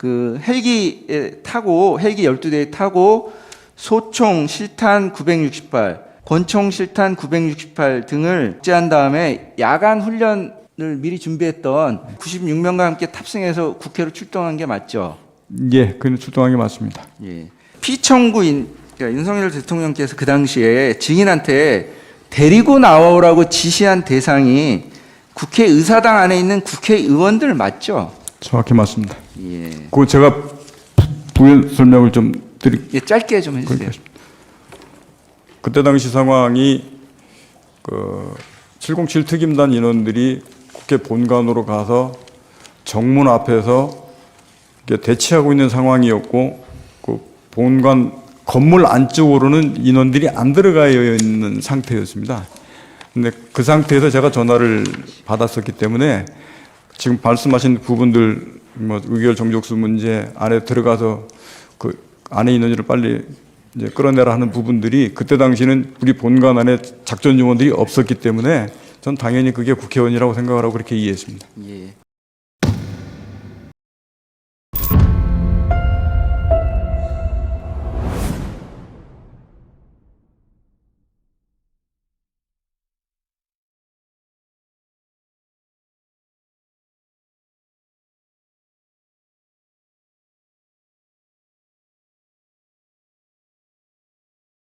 그 헬기에 타고 헬기 12대에 타고 소총 실탄 968, 권총 실탄 968 등을 복제한 다음에 야간 훈련을 미리 준비했던 96명과 함께 탑승해서 국회로 출동한 게 맞죠? 예, 그는 출동한 게 맞습니다. 예. 피청구인 그러니까 윤석열 대통령께서 그 당시에 증인한테 데리고 나오라고 지시한 대상이 국회 의사당 안에 있는 국회의원들 맞죠? 정확히 맞습니다. 예. 그거 제가 부연 설명을 좀 드릴 예, 짧게 좀 해주세요. 그러니까 그때 당시 상황이 그 707 특임단 인원들이 국회 본관으로 가서 정문 앞에서 대치하고 있는 상황이었고 그 본관 건물 안쪽으로는 인원들이 안 들어가 있는 상태였습니다. 근데 그 상태에서 제가 전화를 받았었기 때문에 지금 말씀하신 부분들 뭐 의결 정족수 문제 안에 들어가서 그 안에 인원들을 빨리 이제 끌어내라 하는 부분들이 그때 당시는 우리 본관 안에 작전 요원들이 없었기 때문에 전 당연히 그게 국회의원이라고 생각을 하고 그렇게 이해했습니다. 예.